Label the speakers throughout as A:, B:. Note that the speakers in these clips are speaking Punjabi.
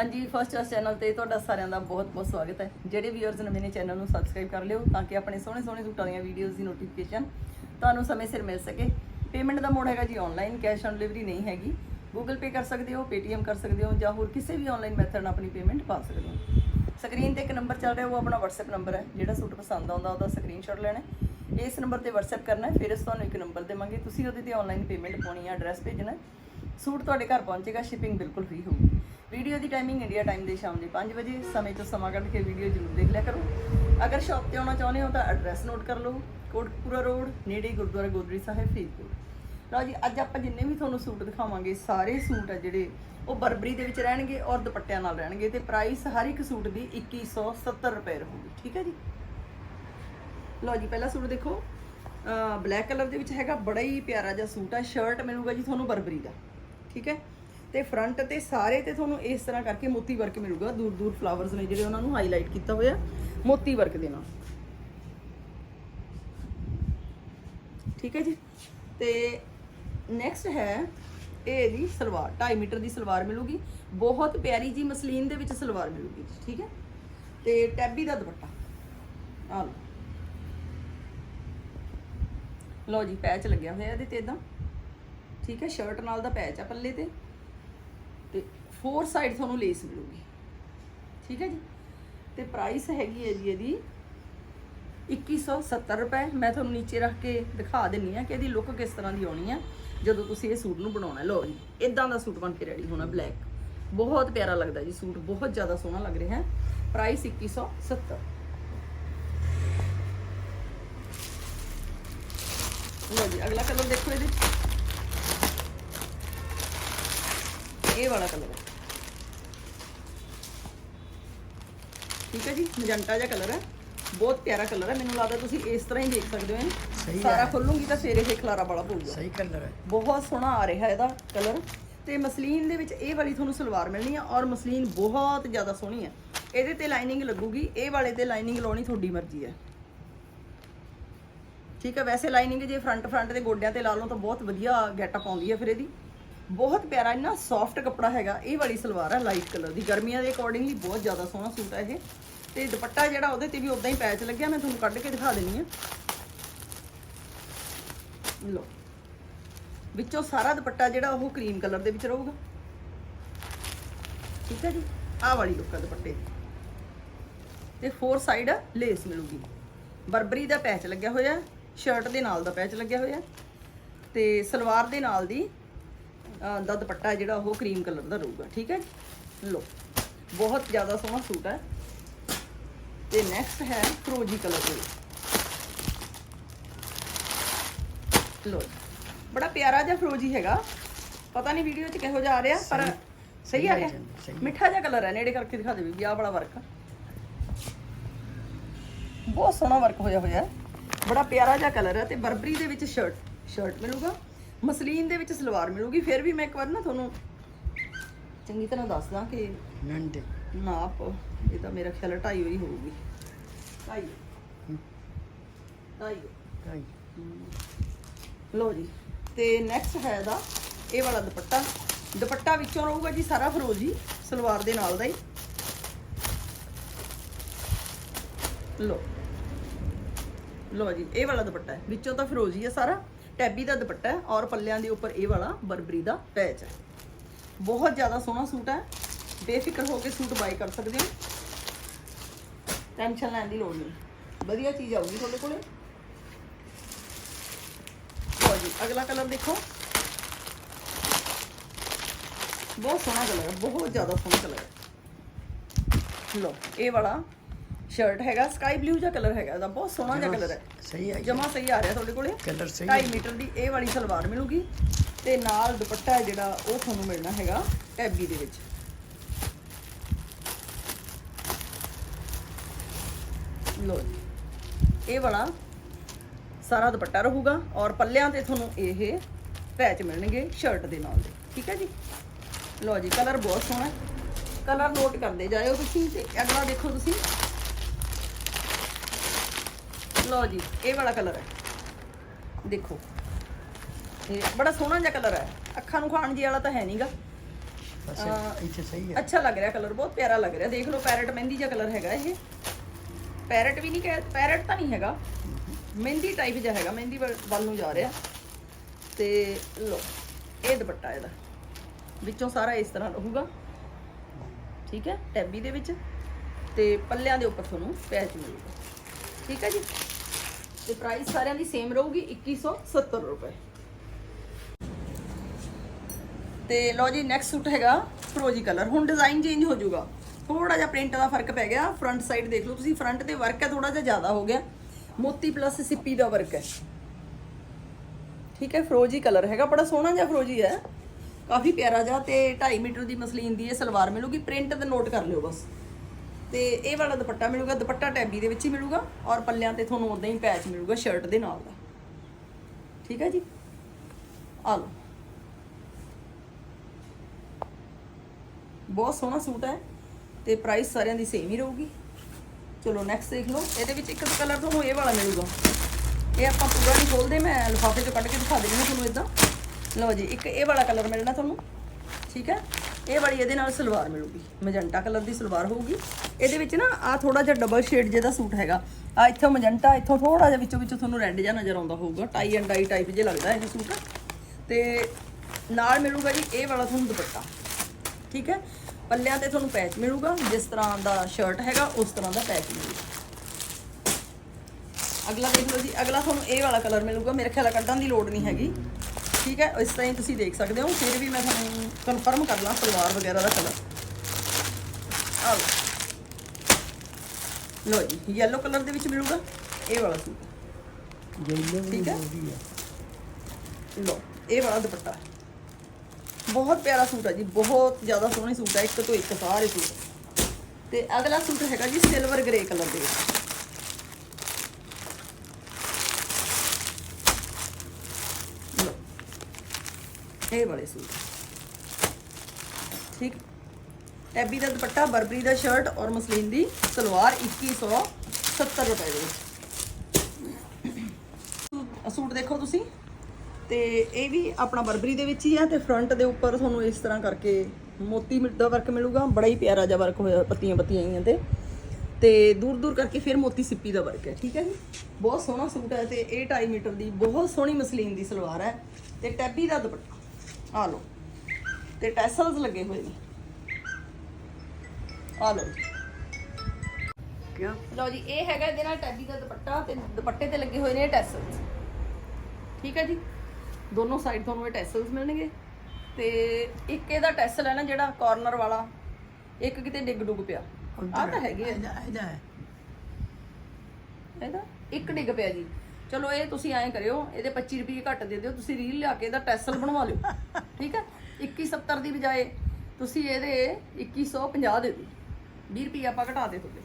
A: ਹਾਂਜੀ ਫਸਟ ਚੋਇਸ ਚੈਨਲ ਤੇ ਤੁਹਾਡਾ ਸਾਰਿਆਂ ਦਾ ਬਹੁਤ-ਬਹੁਤ ਸਵਾਗਤ ਹੈ। ਜਿਹੜੇ ਵੀਅਰਸ ਨਵੇਂ ਨੇ ਚੈਨਲ ਨੂੰ ਸਬਸਕ੍ਰਾਈਬ ਕਰ ਲਿਓ ਤਾਂ ਕਿ ਆਪਣੇ ਸੋਹਣੇ-ਸੋਹਣੇ ਸੂਟਾਂ ਦੀਆਂ ਵੀਡੀਓਜ਼ ਦੀ ਨੋਟੀਫਿਕੇਸ਼ਨ ਤੁਹਾਨੂੰ ਸਮੇਂ ਸਿਰ ਮਿਲ ਸਕੇ। ਪੇਮੈਂਟ ਦਾ ਮੋਡ ਹੈਗਾ ਜੀ ਆਨਲਾਈਨ ਕੈਸ਼ ਔਨ ਡਿਲੀਵਰੀ ਨਹੀਂ ਹੈਗੀ। ਗੂਗਲ ਪੇ ਕਰ ਸਕਦੇ ਹੋ ਪੇਟੀਐਮ ਕਰ ਸਕਦੇ ਹੋ ਜਾਂ ਹੋਰ ਕਿਸੇ ਵੀ ਆਨਲਾਈਨ ਮੈਥਡ ਨਾਲ ਆਪਣੀ ਪੇਮੈਂਟ ਪਾ ਸਕਦੇ ਹੋ। ਸਕਰੀਨ ਤੇ ਇੱਕ ਨੰਬਰ ਚੱਲ ਰਿਹਾ, ਉਹ ਆਪਣਾ WhatsApp ਨੰਬਰ ਹੈ। ਜਿਹੜਾ ਸੂਟ ਪਸੰਦ ਆਉਂਦਾ, ਉਹਦਾ ਸਕਰੀਨਸ਼ਾਟ ਲੈਣਾ ਇਸ ਨੰਬਰ ਤੇ WhatsApp ਕਰਨਾ ਹੈ, ਫਿਰ ਅਸੀਂ ਤੁਹਾਨੂੰ ਇੱਕ ਨੰਬਰ ਦੇਵਾਂਗੇ। ਤੁਸੀਂ ਉਹਦੇ ਤੇ ਆਨਲਾਈਨ ਪੇਮੈਂਟ ਪਾਉਣੀ ਹੈ ਐਡਰੈਸ ਭੇਜਣਾ ਸੂਟ ਤੁਹਾਡੇ ਘਰ ਪਹੁੰਚੇਗਾ ਸ਼ਿਪਿੰਗ ਬਿਲਕੁਲ ਫ੍ਰੀ ਹੋਊਗੀ। ਵੀਡੀਓ ਦੀ ਟਾਈਮਿੰਗ ਇੰਡੀਆ ਟਾਈਮ ਦੇ ਸ਼ਾਮ ਦੇ 5 ਵਜੇ, ਸਮੇਂ ਤੋਂ ਸਮਾਂ ਕੱਢ ਕੇ ਵੀਡੀਓ ਜ਼ਰੂਰ ਦੇਖ ਲਿਆ ਕਰੋ। ਅਗਰ ਸ਼ਾਪ ਤੇ ਆਉਣਾ ਚਾਹੁੰਦੇ ਹੋ ਤਾਂ ਐਡਰੈਸ ਨੋਟ ਕਰ ਲਓ ਕੋਟਪੂਰਾ ਰੋਡ ਨੇੜੇ ਗੁਰਦੁਆਰਾ ਗੋਦਰੀ ਸਾਹਿਬ, ਫਰੀਦਕੋਟ। ਲਓ ਜੀ, ਅੱਜ ਆਪਾਂ ਜਿੰਨੇ ਵੀ ਤੁਹਾਨੂੰ ਸੂਟ ਦਿਖਾਵਾਂਗੇ, ਸਾਰੇ ਸੂਟ ਆ ਜਿਹੜੇ ਉਹ ਬਰਬਰੀ ਦੇ ਵਿੱਚ ਰਹਿਣਗੇ ਔਰ ਦੁਪੱਟਿਆਂ ਨਾਲ ਰਹਿਣਗੇ ਤੇ ਪ੍ਰਾਈਸ ਹਰ ਇੱਕ ਸੂਟ ਦੀ 2170 ਰੁਪਏ ਰਹੂਗੀ, ਠੀਕ ਹੈ ਜੀ? ਲਓ ਜੀ, ਪਹਿਲਾ ਸੂਟ ਦੇਖੋ ਬਲੈਕ ਕਲਰ ਦੇ ਵਿੱਚ ਹੈਗਾ, ਬੜਾ ਹੀ ਪਿਆਰਾ ਜਿਹਾ ਸੂਟ ਹੈ ਸ਼ਰਟ ਮਿਲੂਗਾ ਜੀ ਤੁਹਾਨੂੰ ਬਰਬਰੀ ਦਾ, ਠੀਕ ਹੈ? ਤੇ ਫਰੰਟ ਤੇ ਸਾਰੇ ਤੇ ਤੁਹਾਨੂੰ ਇਸ ਤਰ੍ਹਾਂ ਕਰਕੇ ਮੋਤੀ ਵਰਕ ਮਿਲੂਗਾ। ਦੂਰ ਦੂਰ ਫਲਾਵਰਸ ਨੇ ਜਿਹੜੇ ਉਹਨਾਂ ਨੂੰ ਹਾਈਲਾਈਟ ਕੀਤਾ ਹੋਇਆ। ਮੋਤੀ ਵਰਕ ਦੇ ਨਾਲ। ਠੀਕ ਹੈ ਜੀ? ਤੇ ਨੈਕਸਟ ਹੈ ਇਹ ਇਹਦੀ ਸਲਵਾਰ। 2.5 ਮੀਟਰ ਦੀ ਸਲਵਾਰ ਮਿਲੂਗੀ। ਬਹੁਤ ਪਿਆਰੀ ਜੀ ਮਸਲੀਨ ਦੇ ਵਿੱਚ ਸਲਵਾਰ ਮਿਲੂਗੀ। ਜੀ, ਠੀਕ ਹੈ? ਤੇ ਟੈਬੀ ਦਾ ਦੁਪੱਟਾ। ਆ ਲਓ। ਲਓ ਜੀ ਪੈਚ ਲੱਗਿਆ ਹੋਇਆ ਇਹਦੇ ਤੇ ਇਦਾਂ। ਠੀਕ ਹੈ? ਸ਼ਰਟ ਨਾਲ ਦਾ ਪੈਚ ਆ ਪੱਲੇ ਤੇ। ਤੇ ਫੋਰ ਸਾਈਡ ਤੁਹਾਨੂੰ ਲੇਸ ਮਿਲੂਗੀ। ਠੀਕ ਹੈ ਜੀ? ਤੇ ਪ੍ਰਾਈਸ ਹੈਗੀ ਹੈ ਜੀ ਇਹਦੀ 2170 ਰੁਪਏ। ਮੈਂ ਤੁਹਾਨੂੰ ਨੀਚੇ ਰੱਖ ਕੇ ਦਿਖਾ ਦਿੰਨੀ ਆ ਕਿ ਇਹਦੀ ਲੁੱਕ ਕਿਸ ਤਰ੍ਹਾਂ ਦੀ ਆਉਣੀ ਆ। ਜਦੋਂ ਤੁਸੀਂ ਇਹ ਸੂਟ ਨੂੰ ਬਣਾਉਣਾ ਹੈ। ਲਓ ਜੀ ਇਦਾਂ ਦਾ ਸੂਟ ਬਣ ਕੇ ਰੈਡੀ ਹੋਣਾ ਬਲੈਕ ਬਹੁਤ ਪਿਆਰਾ ਲੱਗਦਾ ਜੀ ਸੂਟ, ਬਹੁਤ ਜ਼ਿਆਦਾ ਸੋਹਣਾ ਲੱਗ ਰਿਹਾ ਹੈ। ਪ੍ਰਾਈਸ 2170 ਲਓ ਜੀ, ਅਗਲਾ ਕਲਰ ਦੇਖੋ ਇਹਦੇ। ਇਹ ਵਾਲਾ ਕਲਰ ਹੈ। ਠੀਕ ਹੈ ਜੀ ਮਜੰਟਾ ਜਿਹਾ ਕਲਰ ਹੈ। ਬਹੁਤ ਪਿਆਰਾ ਕਲਰ ਹੈ। ਮੈਨੂੰ ਲੱਗਦਾ ਤੁਸੀਂ ਇਸ ਤਰ੍ਹਾਂ ਹੀ ਦੇਖ ਸਕਦੇ ਹੋ ਸਾਰਾ
B: ਹੈ।
A: ਖੋਲੂੰਗੀ ਤਾਂ ਫੇਰ ਇਹ ਖਲਾਰਾ ਵਾਲਾ ਪਊਗਾ।
B: ਸਹੀ ਕਲਰ ਹੈ।
A: ਬਹੁਤ ਸੋਹਣਾ ਆ ਰਿਹਾ ਇਹਦਾ ਕਲਰ। ਤੇ ਮਸਲੀਨ ਦੇ ਵਿੱਚ ਇਹ ਵਾਲੀ ਤੁਹਾਨੂੰ ਸਲਵਾਰ ਮਿਲਣੀ ਆ ਔਰ ਮਸਲੀਨ ਬਹੁਤ ਜ਼ਿਆਦਾ ਸੋਹਣੀ ਹੈ। ਇਹਦੇ ਤੇ ਲਾਈਨਿੰਗ ਲੱਗੂਗੀ। ਇਹ ਵਾਲੇ ਤੇ ਲਾਈਨਿੰਗ ਲਾਉਣੀ ਤੁਹਾਡੀ ਮਰਜ਼ੀ ਹੈ। ਠੀਕ ਹੈ ਵੈਸੇ ਲਾਈਨਿੰਗ ਜੇ ਫਰੰਟ ਫਰੰਟ ਤੇ ਗੋਡਿਆਂ ਤੇ ਲਾ ਲਓ ਤਾਂ ਬਹੁਤ ਵਧੀਆ ਗੈਟਅਪ ਆਉਂਦੀ ਹੈ ਫਿਰ ਇਹਦੀ। ਬਹੁਤ ਪਿਆਰਾ, ਇੰਨਾ ਸੌਫਟ ਕੱਪੜਾ ਹੈਗਾ, ਇਹ ਵਾਲੀ ਸਲਵਾਰ ਹੈ ਲਾਈਟ ਕਲਰ ਦੀ। ਗਰਮੀਆਂ ਦੇ ਅਕੋਰਡਿੰਗਲੀ ਬਹੁਤ ਜ਼ਿਆਦਾ ਸੋਹਣਾ ਸੂਟ ਹੈ ਇਹ। ਤੇ ਦੁਪੱਟਾ ਜਿਹੜਾ ਉਹਦੇ ਤੇ ਵੀ ਉਦਾਂ ਹੀ ਪੈਚ ਲੱਗਿਆ, ਮੈਂ ਤੁਹਾਨੂੰ ਕੱਢ ਕੇ ਦਿਖਾ ਦਿੰਨੀ ਆ ਲਓ। ਵਿੱਚੋਂ ਸਾਰਾ ਦੁਪੱਟਾ ਜਿਹੜਾ ਉਹ ਕਰੀਮ ਕਲਰ ਦੇ ਵਿੱਚ ਰਹੂਗਾ। ਠੀਕ ਹੈ ਜੀ? ਆਹ ਵਾਲੀ ਲੁੱਕ ਆ ਦੁਪੱਟੇ ਦੀ। ਤੇ ਫੋਰ ਸਾਈਡ ਲੇਸ ਮਿਲੂਗੀ। ਬਰਬਰੀ ਦਾ ਪੈਚ ਲੱਗਿਆ ਹੋਇਆ ਸ਼ਰਟ ਦੇ ਨਾਲ ਦਾ ਪੈਚ ਲੱਗਿਆ ਹੋਇਆ। ਤੇ ਸਲਵਾਰ ਦੇ ਨਾਲ ਦੀ ਦਾ ਦੁਪੱਟਾ ਜਿਹੜਾ ਉਹ ਕਰੀਮ ਕਲਰ ਦਾ ਰਹੂਗਾ ਠੀਕ ਹੈ ਲੋ ਬਹੁਤ ਜ਼ਿਆਦਾ ਸੋਹਣਾ ਸੂਟ ਹੈ। ਤੇ ਨੈਕਸਟ ਹੈ ਫਰੋਜੀ ਕਲਰ ਦੇ। ਲੋ ਬੜਾ ਪਿਆਰਾ ਜਿਹਾ ਫਰੋਜੀ ਹੈਗਾ। ਪਤਾ ਨਹੀਂ ਵੀਡੀਓ 'ਚ ਕਿਹੋ ਜਿਹਾ ਆ ਰਿਹਾ ਪਰ ਸਹੀ ਆ ਰਿਹਾ। ਮਿੱਠਾ ਜਿਹਾ ਕਲਰ ਹੈ ਨੇੜੇ ਕਰਕੇ ਦਿਖਾ ਦੇ ਵੀ ਆਹ ਵਾਲਾ ਵਰਕ ਬਹੁਤ ਸੋਹਣਾ ਵਰਕ ਹੋਇਆ ਹੋਇਆ ਹੈ। ਬੜਾ ਪਿਆਰਾ ਜਿਹਾ ਕਲਰ ਹੈ ਤੇ ਬਰਬਰੀ ਦੇ ਵਿੱਚ ਸ਼ਰਟ ਸ਼ਰਟ ਮਿਲੂਗਾ। ਮਸਲੀਨ ਦੇ ਵਿੱਚ ਸਲਵਾਰ ਮਿਲੂਗੀ ਫਿਰ ਵੀ ਮੈਂ ਇੱਕ ਵਾਰ ਨਾ ਤੁਹਾਨੂੰ ਚੰਗੀ ਤਰ੍ਹਾਂ ਦੱਸਦਾ ਕਿ
B: ਨੰਡੇ।
A: ਨਾਪ ਇਹ ਤਾਂ ਮੇਰਾ ਖਿਆਲ ਢਾਈ ਹੋਈ ਹੋਊਗੀ। ਢਾਈ। ਢਾਈ।
B: ਕਾਈ
A: ਲੋ ਜੀ ਤੇ ਨੈਕਸਟ ਹੈ ਇਹਦਾ ਇਹ ਵਾਲਾ ਦੁਪੱਟਾ। ਦੁਪੱਟਾ ਵਿੱਚੋਂ ਰਹੂਗਾ ਜੀ ਸਾਰਾ ਫਰੋਜੀ ਸਲਵਾਰ ਦੇ ਨਾਲ ਦਾ ਹੀ। ਲੋ ਲੋ ਜੀ, ਇਹ ਵਾਲਾ ਦੁਪੱਟਾ ਹੈ। ਵਿੱਚੋਂ ਤਾਂ ਫਰੋਜੀ ਹੈ ਸਾਰਾ। ਟੈਬੀ ਦਾ ਦੁਪੱਟਾ ਹੈ ਔਰ ਪੱਲਿਆਂ ਦੇ ਉੱਪਰ ਇਹ ਵਾਲਾ ਬਰਬਰੀ ਦਾ ਪੈਚ ਹੈ। ਬਹੁਤ ਜ਼ਿਆਦਾ ਸੋਹਣਾ ਸੂਟ ਹੈ। ਬੇਫਿਕਰ ਹੋ ਕੇ ਸੂਟ ਬਾਈ ਕਰ ਸਕਦੇ ਹੋ। ਟੈਨਸ਼ਨ ਲੈਣ ਦੀ ਲੋੜ ਨਹੀਂ। ਵਧੀਆ ਚੀਜ਼ ਆਊਗੀ ਤੁਹਾਡੇ ਕੋਲੇ। ਲਓ ਜੀ, ਅਗਲਾ ਕਲਰ ਦੇਖੋ। ਬਹੁਤ ਸੋਹਣਾ ਕਲਰ ਹੈ, ਬਹੁਤ ਜ਼ਿਆਦਾ ਸੋਹਣਾ ਕਲਰ ਹੈ। ਲਓ, ਇਹ ਵਾਲਾ ਸ਼ਰਟ ਹੈਗਾ ਸਕਾਈ ਬਲੂ ਜਿਹਾ ਕਲਰ ਹੈਗਾ ਇਹਦਾ ਬਹੁਤ ਸੋਹਣਾ ਜਿਹਾ ਕਲਰ ਹੈ।
B: ਸਹੀ ਹੈ
A: ਜਮਾ ਸਹੀ ਆ ਰਿਹਾ ਤੁਹਾਡੇ ਕੋਲੇ।
B: ਕਲਰ ਸਹੀ
A: 2.5 ਮੀਟਰ ਦੀ ਇਹ ਵਾਲੀ ਸਲਵਾਰ ਮਿਲੂਗੀ ਤੇ ਨਾਲ ਦੁਪੱਟਾ ਹੈ ਜਿਹੜਾ ਉਹ ਤੁਹਾਨੂੰ ਮਿਲਣਾ ਹੈਗਾ ਟੈਬੀ ਦੇ ਵਿੱਚ। ਲੋ ਇਹ ਵਾਲਾ ਸਾਰਾ ਦੁਪੱਟਾ ਰਹੂਗਾ ਔਰ ਪੱਲਿਆਂ ਤੇ ਤੁਹਾਨੂੰ ਇਹ ਪੈਚ ਮਿਲਣਗੇ ਸ਼ਰਟ ਦੇ ਨਾਲ ਦੇ। ਠੀਕ ਹੈ ਜੀ? ਲੋ ਜੀ ਕਲਰ ਬਹੁਤ ਸੋਹਣਾ ਹੈ। ਕਲਰ ਨੋਟ ਕਰਦੇ ਜਾਇਓ ਤੁਸੀਂ ਤੇ ਅਗਲਾ ਦੇਖੋ ਤੁਸੀਂ। ਲੋ ਜੀ ਇਹ ਵਾਲਾ ਕਲਰ ਹੈ। ਦੇਖੋ। ਇਹ ਬੜਾ ਸੋਹਣਾ ਜਿਹਾ ਕਲਰ ਹੈ। ਅੱਖਾਂ ਨੂੰ ਖਾਣ ਜੀ ਵਾਲਾ ਤਾਂ ਹੈ ਨਹੀਂਗਾ
B: ਸਹੀ ਹੈ।
A: ਅੱਛਾ ਲੱਗ ਰਿਹਾ ਕਲਰ ਬਹੁਤ ਪਿਆਰਾ ਲੱਗ ਰਿਹਾ। ਦੇਖ ਲਓ ਪੈਰਟ ਮਹਿੰਦੀ ਜਿਹਾ ਕਲਰ ਹੈਗਾ ਇਹ। ਪੈਰਟ ਵੀ ਨਹੀਂ ਕਹਿ ਪੈਰਟ ਤਾਂ ਨਹੀਂ ਹੈਗਾ। ਮਹਿੰਦੀ ਟਾਈਪ ਜਿਹਾ ਹੈਗਾ ਮਹਿੰਦੀ ਵੱਲ ਵੱਲ ਨੂੰ ਜਾ ਰਿਹਾ। ਤੇ ਲੋ ਇਹ ਦੁਪੱਟਾ ਇਹਦਾ। ਵਿੱਚੋਂ ਸਾਰਾ ਇਸ ਤਰ੍ਹਾਂ ਰਹੂਗਾ। ਠੀਕ ਹੈ? ਟੈਬੀ ਦੇ ਵਿੱਚ। ਤੇ ਪੱਲਿਆਂ ਦੇ ਉੱਪਰ ਤੁਹਾਨੂੰ ਪੈਚ ਮਿਲੂਗਾ। ਠੀਕ ਹੈ ਜੀ? ਤੇ ਪ੍ਰਾਈਸ ਸਾਰਿਆਂ ਦੀ ਸੇਮ ਰਹੂਗੀ 2170 ਰੁਪਏ। ਤੇ ਲਓ ਜੀ ਨੈਕਸਟ ਸੂਟ ਹੈਗਾ ਫਰੋਜੀ ਕਲਰ ਹੁਣ ਡਿਜ਼ਾਈਨ ਚੇਂਜ ਹੋ ਜਾਊਗਾ। ਥੋੜਾ ਜਿਹਾ ਪ੍ਰਿੰਟ ਦਾ ਫ਼ਰਕ ਪੈ ਗਿਆ। ਫਰੰਟ ਸਾਈਡ ਦੇਖ ਲਓ ਤੁਸੀਂ ਫਰੰਟ ਤੇ ਵਰਕ ਹੈ ਥੋੜਾ ਜਿਹਾ ਜ਼ਿਆਦਾ ਹੋ ਗਿਆ। ਮੋਤੀ ਪਲੱਸ ਸਿੱਪੀ ਦਾ ਵਰਕ ਹੈ। ਠੀਕ ਹੈ, ਫਰੋਜੀ ਕਲਰ ਹੈਗਾ। ਬੜਾ ਸੋਹਣਾ ਜਿਹਾ ਫਰੋਜੀ ਹੈ। ਕਾਫੀ ਪਿਆਰਾ ਜਿਹਾ ਤੇ 2.5 ਮੀਟਰ ਦੀ ਮਸਲੀਨ ਦੀ ਇਹ ਸਲਵਾਰ ਮਿਲੂਗੀ। ਪ੍ਰਿੰਟ ਤੇ ਨੋਟ ਕਰ ਲਿਓ ਬਸ। ਤੇ ਇਹ ਵਾਲਾ ਦੁਪੱਟਾ ਮਿਲੂਗਾ, ਦੁਪੱਟਾ ਟੈਬੀ ਦੇ ਵਿੱਚ ਹੀ ਮਿਲੂਗਾ ਔਰ ਪੱਲਿਆਂ ਤੇ ਤੁਹਾਨੂੰ ਉਦਾਂ ਹੀ ਪੈਚ ਮਿਲੂਗਾ ਸ਼ਰਟ ਦੇ ਨਾਲ ਦਾ। ਠੀਕ ਹੈ ਜੀ? ਆ ਲਓ। ਬਹੁਤ ਸੋਹਣਾ ਸੂਟ ਹੈ ਤੇ ਪ੍ਰਾਈਸ ਸਾਰਿਆਂ ਦੀ ਸੇਮ ਹੀ ਰਹੂਗੀ। ਚਲੋ ਨੈਕਸਟ ਦੇਖ ਲਓ, ਇਹਦੇ ਵਿੱਚ ਇੱਕ ਕਲਰ ਤੁਹਾਨੂੰ ਇਹ ਵਾਲਾ ਮਿਲੂਗਾ। ਇਹ ਆਪਾਂ ਪੂਰਾ ਨਹੀਂ ਖੋਲਦੇ, ਮੈਂ ਲਿਫਾਫੇ ਚੋਂ ਕੱਢ ਕੇ ਦਿਖਾ ਦਿੰਦੀ ਤੁਹਾਨੂੰ ਇਦਾਂ। ਲਓ ਜੀ, ਇੱਕ ਇਹ ਵਾਲਾ ਕਲਰ ਮਿਲਣਾ ਤੁਹਾਨੂੰ। ਠੀਕ ਹੈ? ਇਹ ਵਾਲੀ ਇਹਦੇ ਨਾਲ ਸਲਵਾਰ ਮਿਲੂਗੀ, ਮੈਜੈਂਟਾ ਕਲਰ ਦੀ ਸਲਵਾਰ ਹੋਊਗੀ। ਇਹਦੇ ਵਿੱਚ ਨਾ ਆ ਥੋੜਾ ਜਿਹਾ ਡਬਲ ਸ਼ੇਡ ਜਿਹਦਾ ਸੂਟ ਹੈਗਾ। ਆ ਇੱਥੋਂ ਮੈਜੈਂਟਾ, ਇੱਥੋਂ ਥੋੜਾ ਜਿਹਾ ਵਿੱਚੋਂ ਵਿੱਚੋਂ ਤੁਹਾਨੂੰ ਰੈੱਡ ਜਿਹਾ ਨਜ਼ਰ ਆਉਂਦਾ ਹੋਊਗਾ ਟਾਈ ਐਂਡ ਡਾਈ ਟਾਈਪ ਜਿਹਾ ਲੱਗਦਾ ਇਹ ਸੂਟ। ਤੇ ਨਾਲ ਮਿਲੂਗਾ ਜੀ ਇਹ ਵਾਲਾ ਤੁਹਾਨੂੰ ਦੁਪੱਟਾ। ਠੀਕ ਹੈ? ਪੱਲਿਆਂ ਤੇ ਤੁਹਾਨੂੰ ਪੈਚ ਮਿਲੂਗਾ, ਜਿਸ ਤਰ੍ਹਾਂ ਦਾ ਸ਼ਰਟ ਹੈਗਾ, ਉਸ ਤਰ੍ਹਾਂ ਦਾ ਪੈਚ ਮਿਲੂਗਾ। ਅਗਲਾ ਦੇਖ ਲਓ ਜੀ, ਅਗਲਾ ਤੁਹਾਨੂੰ ਇਹ ਵਾਲਾ ਕਲਰ ਮਿਲੂਗਾ। ਮੇਰੇ ਖਿਆਲ ਕੱਢਣ ਦੀ ਲੋੜ ਨਹੀਂ ਹੈਗੀ। ਠੀਕ ਹੈ ਇਸ ਤਰ੍ਹਾਂ ਹੀ ਤੁਸੀਂ ਦੇਖ ਸਕਦੇ ਹੋ। ਫਿਰ ਵੀ ਮੈਂ ਤੁਹਾਨੂੰ ਕਨਫਰਮ ਕਰ ਲਾਂ ਸਲਵਾਰ ਵਗੈਰਾ ਦਾ ਕਲਰ ਆ ਲਓ। ਲਓ ਜੀ ਯੈਲੋ ਕਲਰ ਦੇ ਵਿੱਚ ਮਿਲੂਗਾ। ਇਹ ਵਾਲਾ ਸੂਟ। ਠੀਕ ਹੈ। ਲਓ ਇਹ ਵਾਲਾ ਦੁਪੱਟਾ। ਬਹੁਤ ਪਿਆਰਾ ਸੂਟ ਹੈ ਜੀ ਬਹੁਤ ਜ਼ਿਆਦਾ ਸੋਹਣੇ ਸੂਟ ਹੈ ਇੱਕ ਤੋਂ ਇੱਕ ਸਾਰੇ ਸੂਟ। ਤੇ ਅਗਲਾ ਸੂਟ ਹੈਗਾ ਜੀ ਸਿਲਵਰ ਗ੍ਰੇ ਕਲਰ ਦੇ ਵਿੱਚ ਲਓ ਇਹ ਵਾਲੇ ਸੂਟ। ਠੀਕ। ਟੈਬੀ ਦਾ ਦੁਪੱਟਾ, ਬਰਬਰੀ ਦਾ ਸ਼ਰਟ ਔਰ ਮਸਲੀਨ ਦੀ ਸਲਵਾਰ 2170 ਰੁਪਏ ਦੇ ਵਿੱਚ। ਸੂਟ- ਦੇਖੋ ਤੁਸੀਂ। ਤੇ ਇਹ ਵੀ ਆਪਣਾ ਬਰਬਰੀ ਦੇ ਵਿੱਚ ਹੀ ਆ ਤੇ ਫਰੰਟ ਦੇ ਉੱਪਰ ਤੁਹਾਨੂੰ ਇਸ ਤਰ੍ਹਾਂ ਕਰਕੇ ਮੋਤੀ ਮਿ- ਦਾ ਵਰਕ ਮਿਲੂਗਾ। ਬੜਾ ਹੀ ਪਿਆਰਾ ਜਿਹਾ ਵਰਕ ਹੋਇਆ ਪੱਤੀਆਂ ਪੱਤੀਆਂ ਆਈਆਂ ਤੇ। ਤੇ ਦੂਰ ਦੂਰ ਕਰਕੇ ਫਿਰ ਮੋਤੀ ਸਿੱਪੀ ਦਾ ਵਰਕ ਹੈ। ਠੀਕ ਹੈ ਜੀ। ਬਹੁਤ ਸੋਹਣਾ ਸੂਟ ਹੈ ਤੇ ਇਹ 2.5 ਮੀਟਰ ਦੀ, ਬਹੁਤ ਸੋਹਣੀ ਮਸਲੀਨ ਦੀ ਸਲਵਾਰ ਹੈ। ਤੇ ਟੈਬੀ ਦਾ ਦੁਪੱਟਾ। ਆ ਲਓ। ਤੇ ਟੈਸਲਸ ਲੱਗੇ ਹੋਏ ਨੇ। ਆ ਜੀ।
B: ਕਿਆ
A: ਲਓ ਜੀ ਇਹ ਹੈਗਾ ਇਹਦੇ ਨਾਲ ਟੈਬੀ ਦਾ ਦੁਪੱਟਾ ਤੇ ਦੁਪੱਟੇ ਤੇ ਲੱਗੇ ਹੋਏ ਨੇ ਟੈਸਲਸ। ਠੀਕ ਹੈ ਜੀ? ਦੋਨੋਂ ਸਾਈਡ ਤੁਹਾਨੂੰ ਇਹ ਟੈਸਲਸ ਮਿਲਣਗੇ। ਤੇ ਇੱਕ ਇਹਦਾ ਟੈਸਲ ਹੈ ਨਾ ਜਿਹੜਾ ਕਾਰਨਰ ਵਾਲਾ ਇੱਕ ਕਿਤੇ ਡਿੱਗ ਡੁੱਗ ਪਿਆ। ਆ ਤਾਂ ਹੈਗੇ ਆ।
B: ਇਹਦਾ
A: ਇਹਦਾ ਇੱਕ ਡਿੱਗ ਪਿਆ ਜੀ। ਚਲੋ ਇਹ ਤੁਸੀਂ ਐਂ ਕਰਿਓ, ਇਹਦੇ 25 ਰੁਪਏ ਘੱਟ ਦੇ ਦਿਓ, ਤੁਸੀਂ ਰੀਲ ਲਿਆ ਕੇ ਇਹਦਾ ਟੈਸਲ ਬਣਵਾ ਲਿਓ, ਠੀਕ ਹੈ? 2170 ਦੀ ਬਜਾਏ ਤੁਸੀਂ ਇਹਦੇ 2150 ਦੇ ਦਿਓ 20 ਰੁਪਏ ਆਪਾਂ ਘਟਾ ਦੇ ਤੁਹਾਡੇ।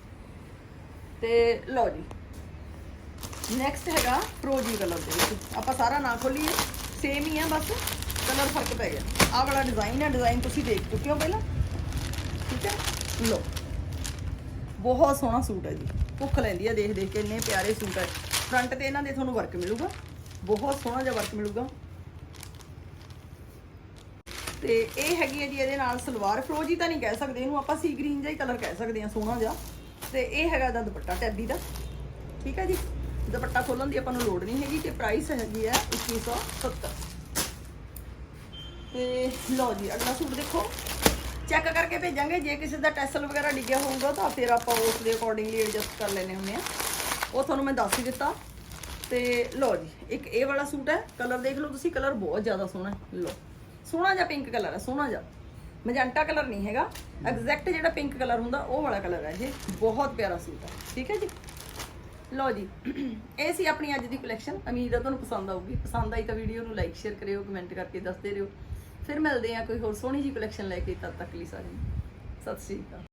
A: ਤੇ ਲਓ ਜੀ ਨੈਕਸਟ ਹੈਗਾ ਫਰੋਜੀ ਕਲਰ ਦੇ ਵਿੱਚ। ਆਪਾਂ ਸਾਰਾ ਨਾ ਖੋਲੀਏ ਸੇਮ ਹੀ ਆ ਬਸ ਕਲਰ ਫ਼ਰਕ ਪੈ ਗਿਆ। ਆਹ ਵਾਲਾ ਡਿਜ਼ਾਈਨ ਹੈ ਡਿਜ਼ਾਈਨ ਤੁਸੀਂ ਦੇਖ ਚੁੱਕੇ ਹੋ ਪਹਿਲਾਂ, ਠੀਕ ਹੈ? ਲਓ, ਬਹੁਤ ਸੋਹਣਾ ਸੂਟ ਹੈ ਜੀ। ਭੁੱਖ ਲੈਂਦੀ ਹੈ ਦੇਖ ਦੇਖ ਕੇ, ਇੰਨੇ ਪਿਆਰੇ ਸੂਟ ਹੈ ਫਰੰਟ ਤੇ ਇਹਨਾਂ ਦੇ ਤੁਹਾਨੂੰ ਵਰਕ ਮਿਲੂਗਾ। ਬਹੁਤ ਸੋਹਣਾ ਜਿਹਾ ਵਰਕ ਮਿਲੂਗਾ। ਤੇ ਇਹ ਹੈਗੀ ਹੈ ਜੀ ਇਹਦੇ ਨਾਲ ਸਲਵਾਰ। ਫਰੋਜੀ ਤਾਂ ਨਹੀਂ ਕਹਿ ਸਕਦੇ, ਇਹਨੂੰ ਆਪਾਂ ਸੀ ਗ੍ਰੀਨ ਜਿਹਾ ਹੀ ਕਲਰ ਕਹਿ ਸਕਦੇ ਹਾਂ, ਸੋਹਣਾ ਜਿਹਾ। ਤੇ ਇਹ ਹੈਗਾ ਇਹਦਾ ਦੁਪੱਟਾ ਟੈਬੀ ਦਾ। ਠੀਕ ਹੈ ਜੀ? ਦੁਪੱਟਾ ਖੋਲਣ ਦੀ ਆਪਾਂ ਨੂੰ ਲੋੜ ਨਹੀਂ ਹੈਗੀ ਤੇ ਪ੍ਰਾਈਸ ਹੈਗੀ ਹੈ 2170 ਤੇ ਲਓ ਜੀ, ਅਗਲਾ ਸੂਟ ਦੇਖੋ। ਚੈੱਕ ਕਰਕੇ ਭੇਜਾਂਗੇ, ਜੇ ਕਿਸੇ ਦਾ ਟੈਸਲ ਵਗੈਰਾ ਡਿੱਗਿਆ ਹੋਊਗਾ ਤਾਂ ਫਿਰ ਆਪਾਂ ਉਸ ਦੇ ਅਕੋਰਡਿੰਗਲੀ ਐਡਜਸਟ ਕਰ ਲੈਨੇ ਹੁੰਦੇ ਆ ਉਹ ਤੁਹਾਨੂੰ ਮੈਂ ਦੱਸ ਹੀ ਦਿੱਤਾ। ਤੇ ਲਓ ਜੀ, ਇੱਕ ਇਹ ਵਾਲਾ ਸੂਟ ਹੈ, ਕਲਰ ਦੇਖ ਲਓ ਤੁਸੀਂ, ਕਲਰ ਬਹੁਤ ਜ਼ਿਆਦਾ ਸੋਹਣਾ ਹੈ। ਲਓ, ਸੋਹਣਾ ਜਿਹਾ ਪਿੰਕ ਕਲਰ ਹੈ, ਸੋਹਣਾ ਜਿਹਾ। ਮਜੈਂਟਾ ਕਲਰ ਨਹੀਂ ਹੈਗਾ ਐਗਜ਼ੈਕਟ ਜਿਹੜਾ ਪਿੰਕ ਕਲਰ ਹੁੰਦਾ, ਉਹ ਵਾਲਾ ਕਲਰ ਹੈ ਇਹ। ਬਹੁਤ ਪਿਆਰਾ ਸੂਟ ਹੈ, ਠੀਕ ਹੈ ਜੀ? ਲਓ ਜੀ, ਇਹ ਸੀ ਆਪਣੀ ਅੱਜ ਦੀ ਕਲੈਕਸ਼ਨ ਉਮੀਦ ਹੈ ਤੁਹਾਨੂੰ ਪਸੰਦ ਆਊਗੀ। ਪਸੰਦ ਆਈ ਤਾਂ ਵੀਡੀਓ ਨੂੰ ਲਾਈਕ ਸ਼ੇਅਰ ਕਰਿਓ ਕਮੈਂਟ ਕਰਕੇ ਦੱਸਦੇ ਰਹੋ। ਫਿਰ ਮਿਲਦੇ ਆ ਕੋਈ ਹੋਰ ਸੋਹਣੀ ਜੀ ਕਲੈਕਸ਼ਨ ਲੈ ਕੇ, ਤਦ ਤੱਕ ਲਈ ਸਾਰਿਆਂ ਨੂੰ। ਸਤਿ ਸ਼੍ਰੀ ਅਕਾਲ।